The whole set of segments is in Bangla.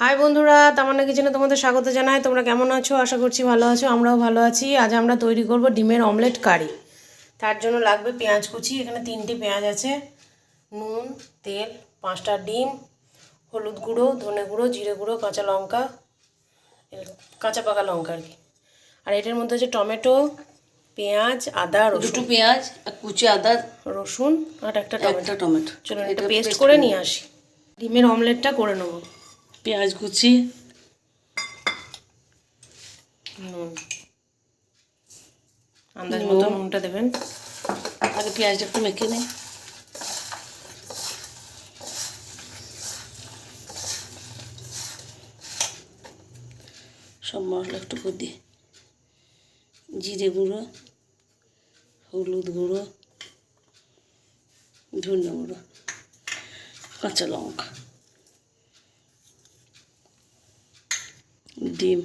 হাই বন্ধুরা তামান্না কিচেনে তোমাদের স্বাগত জানাই। তোমরা কেমন আছো? আশা করছি ভালো আছো আমরাও ভালো আছি। আজ আমরা তৈরি করব ডিমের অমলেট কারি। তার জন্য লাগবে পেঁয়াজ কুচি এখানে তিনটে পেঁয়াজ আছে। নুন তেল পাঁচটা ডিম হলুদ গুঁড়ো ধনে গুঁড়ো জিরে গুঁড়ো কাঁচা লঙ্কা কাঁচা পাকা লঙ্কা আর কি। আর এটার মধ্যে আছে টমেটো পেঁয়াজ আদা রসুন। দুটো পেঁয়াজ আর কুচি আদা রসুন আর একটা টমেটো। টমেটো। চলুন এটা পেস্ট করে নিয়ে আসি। ডিমের অমলেটটা করে নেব। পেঁয়াজ কুচি। নুন। আন্দাজ মতো নুনটা দেবেন। আগে পেঁয়াজটা একটু মেখে নিই। সব মশলা একটু করে জিরে গুঁড়ো হলুদ গুঁড়ো ধনে গুঁড়ো কাঁচা লঙ্কা। ডিম।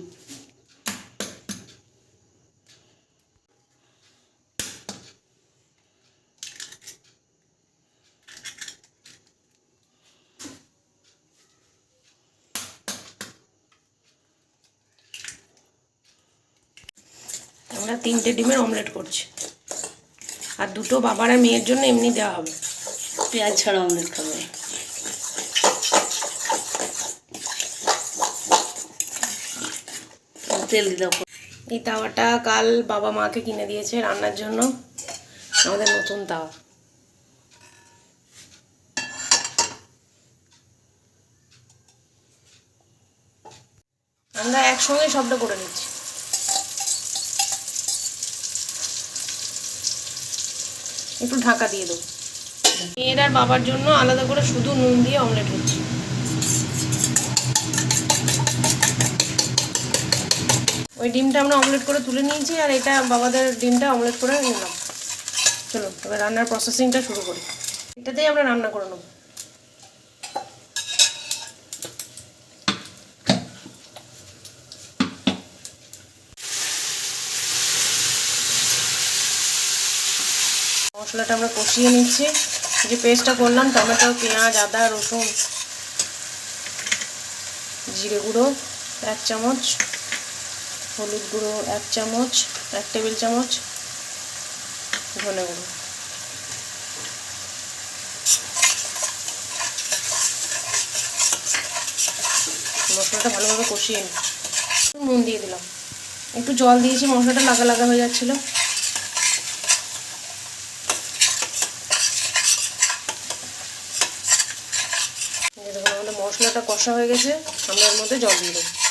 আমরা তিনটে ডিমের অমলেট করছি। আর দুটো বাবার মেয়ের জন্য এমনি দেওয়া হবে। পেঁয়াজ ছাড়া অমলেট খাবে। তেল দিলাম এই তাওয়াটা কাল বাবা মাকে কিনে দিয়েছে রান্নার জন্য। আমাদের নতুন তাওয়া। আমরা একসঙ্গে সবটা করে নিচ্ছি। একটু ঢাকা দিয়ে দেবো। মেয়ের আর বাবার জন্য আলাদা করে শুধু নুন দিয়ে অমলেট হচ্ছে। ওই ডিমটা আমরা অমলেট করে তুলে নিয়েছি আর এটা বাবাদের ডিমটা অমলেট করে নিলাম। চলো এবার রান্নার প্রসেসিংটা শুরু করি। এটাতেই আমরা রান্না করে নেব। মশলাটা আমরা কষিয়ে নিচ্ছি। যে পেস্টটা করলাম, টমেটো, পেঁয়াজ, আদা, রসুন, জিরে গুঁড়ো, এক চামচ। হলুদ গুঁড়ো এক চামচ, এক টেবিল চামচ, ধনে গুঁড়ো। মশলাটা ভালোভাবে কষিয়ে নিই নুন দিয়ে দিলাম। একটু জল দিয়েছি, মশলাটা লাগা লাগা হয়ে যাচ্ছিল। মশলাটা কষা হয়ে গেছে, আমরা এর মধ্যে জল দিয়ে দেবো।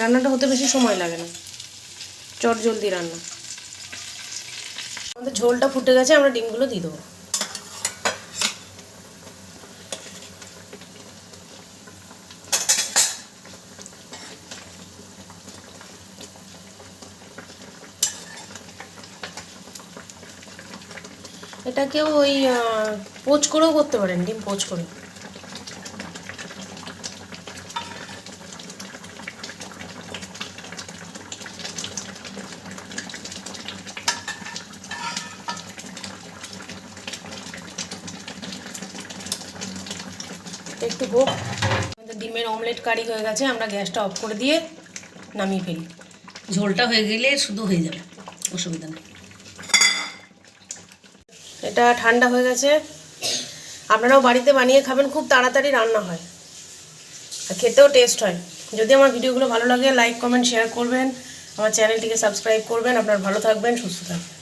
রান্নাটা হতে বেশি সময় লাগে না। চট জলদি রান্না। আমাদের ঝোলটা ফুটে গেছে, আমরা ডিমগুলো দিয়ে দেবো। এটাকেও ওই পোচ করেও করতে পারেন, ডিম পোচ করে। একটু হোক। আমাদের ডিমের অমলেট কারি হয়ে গেছে আমরা গ্যাসটা অফ করে দিয়ে নামিয়ে ফেলি। ঝোলটা হয়ে গেলে শুধু হয়ে যাবে অসুবিধা নেই। এটা ঠান্ডা হয়ে গেছে। আপনারাও বাড়িতে বানিয়ে খাবেন খুব তাড়াতাড়ি রান্না হয়। আর খেতেও টেস্ট হয়। যদি আমার ভিডিওগুলো ভালো লাগে লাইক কমেন্ট শেয়ার করবেন। আমার চ্যানেলটিকে সাবস্ক্রাইব করবেন। আপনার ভালো থাকবেন সুস্থ থাকবেন।